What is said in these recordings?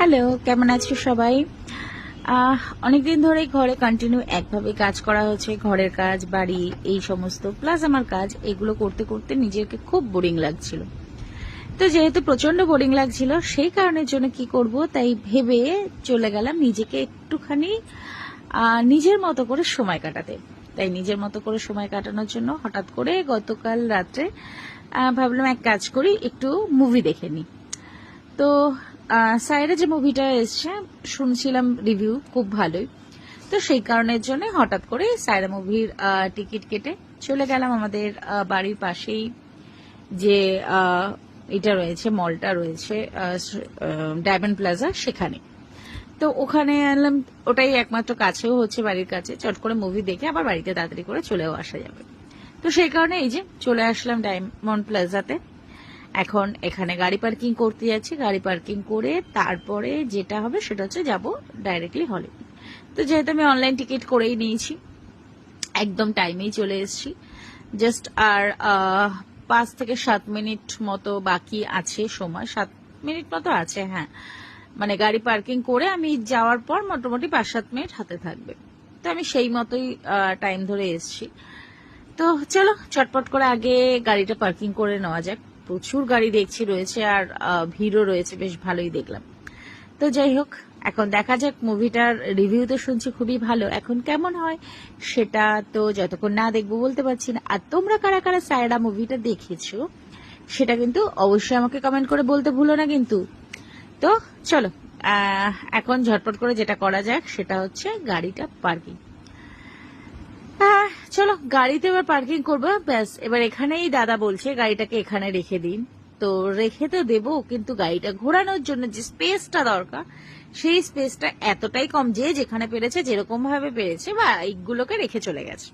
Hello, কেমন আছো সবাই? অনেকদিন ধরে ঘরে কন্টিনিউ একভাবে কাজ করা হচ্ছে, ঘরের কাজ, বাড়ি, এই সমস্ত প্লাস আমার কাজ, এগুলো করতে করতে নিজেকে খুব বোরিং লাগছিল। তো যেহেতু প্রচণ্ড বোরিং লাগছিল, সেই কারণের জন্য কি করব, তাই ভেবে চলে গেলাম নিজেকে একটুখানি নিজের মতো করে সময় কাটাতে। তাই নিজের মতো করে সময় কাটানোর জন্য হঠাৎ করে গতকাল রাত্রে ভাবলাম এক কাজ করি, একটু মুভি দেখে নিই। তো সাইডে যে মুভিটা এসছে, শুনছিলাম রিভিউ খুব ভালোই। তো সেই কারণের জন্য হঠাৎ করে সাইরা মুভির টিকিট কেটে চলে গেলাম আমাদের বাড়ির পাশেই যে এটা রয়েছে মলটা রয়েছে ডায়মন্ড প্লাজা সেখানে। তো ওখানে আনলাম, ওটাই একমাত্র কাছেও হচ্ছে বাড়ির কাছে। চট করে মুভি দেখে আবার বাড়িতে তাড়াতাড়ি করে চলেও আসা যাবে। তো সেই কারণে এই যে চলে আসলাম ডায়মন্ড প্লাজাতে এখন এখানে গাড়ি পার্কিং করতে যাচ্ছি, গাড়ি পার্কিং করে তারপরে যেটা হবে সেটা হচ্ছে যাব ডাইরেক্টলি হলে তো যেহেতু আমি অনলাইন টিকিট করেই নিয়েছি, একদম টাইমেই চলে এসেছি। জাস্ট আর পাঁচ থেকে সাত মিনিট মতো বাকি আছে সময়। সাত মিনিট মতো আছে হ্যাঁ। মানে গাড়ি পার্কিং করে আমি যাওয়ার পর মোটামুটি পাঁচ সাত মিনিট হাতে থাকবে। তো আমি সেই মতোই টাইম ধরে এসছি। তো চলো, চটপট করে আগে গাড়িটা পার্কিং করে নেওয়া যাক। প্রচুর গাড়ি দেখছি রয়েছে আর ভিড়ও রয়েছে, বেশ ভালোই দেখলাম। তো যাই হোক, এখন দেখা যাক, মুভিটার রিভিউ তো শুনছি খুবই ভালো। এখন কেমন হয় সেটা তো যতক্ষণ না দেখব বলতে পারছি না। আর তোমরা কারা কারা সায়রা মুভিটা দেখেছ, সেটা কিন্তু অবশ্যই আমাকে কমেন্ট করে বলতে ভুলো না কিন্তু। তো চলো এখন ঝটপট করে যেটা করা যাক, সেটা হচ্ছে গাড়িটা পার্কিং চলো, গাড়িতে এবার পার্কিং করব। ব্যাস, এবার এখানেই দাদা বলছে, গাড়িটাকে এখানে রেখে দিন। তো রেখে তো দেবো, কিন্তু গাড়িটা ঘোরানোর জন্য যে স্পেসটা দরকার, সেই স্পেসটা এতটাই কম যে যেখানে পেরেছে যেরকম ভাবে পেরেছে বা এইগুলোকে রেখে চলে গেছে।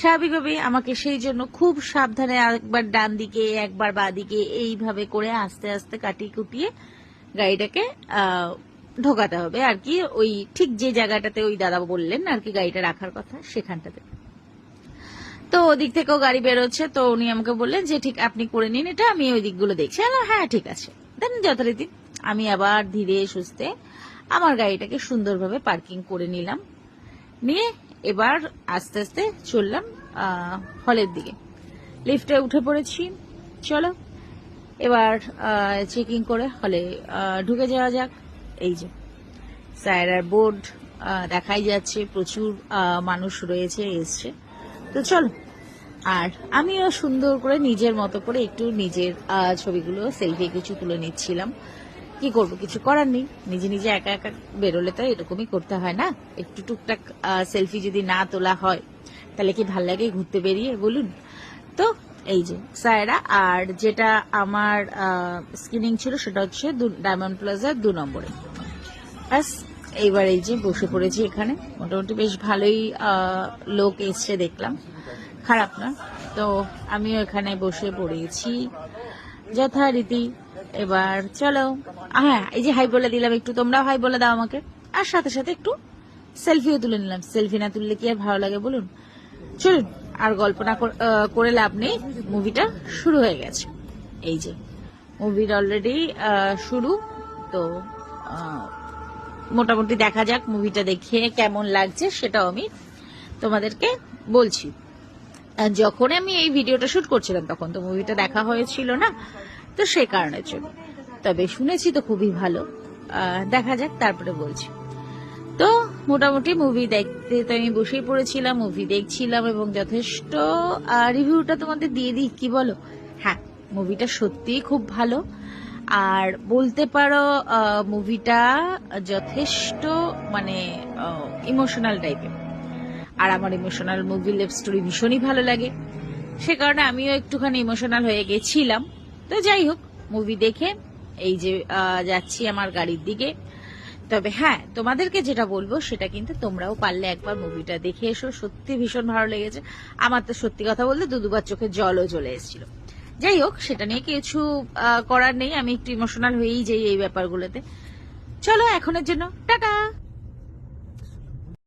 স্বাভাবিকভাবেই আমাকে সেই জন্য খুব সাবধানে একবার ডান দিকে, একবার বাঁ দিকে এইভাবে করে আস্তে আস্তে কাটিয়ে কুটিয়ে গাড়িটাকে ঢোকাতে হবে। আর কি, ওই ঠিক যে জায়গাটাতে ওই দাদা বললেন, আর কি গাড়িটা রাখার কথা, সেখানটাতে। তো ওদিক থেকেও গাড়ি বেরোচ্ছে, তো উনি আমাকে বললেন যে, ঠিক, আপনি করে নিন এটা, আমি ওই দিকগুলো দেখছি। হ্যাঁ ঠিক আছে। দেন যথারীতি আমি আবার ধীরে সুস্থে আমার গাড়িটাকে সুন্দরভাবে পার্কিং করে নিলাম। নিয়ে এবার আস্তে আস্তে চললাম হলের দিকে। লিফটে উঠে পড়েছি। চলো, এবার চেকিং করে হলে ঢুকে যাওয়া যাক। এই যে, সায়রার বোর্ড দেখাই যাচ্ছে, প্রচুর মানুষ রয়েছে, এসছে। তো চলো। আর আমিও সুন্দর করে নিজের মতো করে একটু নিজের ছবিগুলো সেলফি কিছু তুলে নিচ্ছিলাম। কি করব, কিছু করার নেই। নিজে নিজে একা একা বেরোলে তো এরকমই করতে হয় না? একটু টুকটাক সেলফি যদি না তোলা হয়, তাহলে কি ভালো লাগে ঘুরতে বেরিয়ে? বলুন। তো এই যে, সায়রা, আর যেটা আমার স্ক্রিনিং ছিল সেটা হচ্ছে ডায়মন্ড প্লাজার দু নম্বরে। ব্যাস এইবার এই যে বসে পড়েছি এখানে। মোটামুটি বেশ ভালোই লোক এসছে দেখলাম। খারাপ না। তো আমিও এখানে বসে পড়েছি। যথারীতি এবার চলো। হ্যাঁ এই যে হাই বলে দিলাম একটু। তোমরাও হাই বলে দাও আমাকে। আর সাথে সাথে একটু সেলফিও তুলে নিলাম। সেলফি না তুললে কি আর ভালো লাগে বলুন? চলুন, আর গল্প না করে লাভ নেই। মুভিটা শুরু হয়ে গেছে। এই যে, মুভির অলরেডি শুরু। তো মোটামুটি দেখা যাক মুভিটা দেখে কেমন লাগছে সেটাও আমি তোমাদেরকে বলছি। যখন আমি এই ভিডিওটা শুট করছিলাম, তখন তো মুভিটা দেখা হয়েছিল না, তো সে কারণের জন্য তবে শুনেছি তো খুবই ভালো। দেখা যাক, তারপরে বলছি। তো মোটামুটি মুভি দেখতে তো আমি বসেই পড়েছিলাম মুভি দেখছিলাম এবং যথেষ্ট রিভিউটা তোমাদের দিয়ে দিই, কি বলো? হ্যাঁ মুভিটা সত্যিই খুব ভালো। আর বলতে পারো মুভিটা যথেষ্ট মানে ইমোশনাল টাইপের আর আমার ইমোশনাল মুভি লেভ স্টোরি ভীষণই ভালো লাগে। সে কারণে আমিও একটুখানি ইমোশনাল হয়ে গেছিলাম। তো যাই হোক মুভি দেখে এই যে যাচ্ছি আমার গাড়ির দিকে। তবে হ্যাঁ তোমাদেরকে যেটা বলব, সেটা কিন্তু তোমরাও পারলে একবার মুভিটা দেখে এসো। সত্যি ভীষণ ভালো লেগেছে। আমার তো সত্যি কথা বলতে দু দুবার চোখে জলও চলে এসেছিল। যাই হোক, সেটা নিয়ে কিছু করার নেই। আমি একটু ইমোশনাল হয়েই যাই এই ব্যাপারগুলোতে। চলো, এখনের জন্য। টাটা!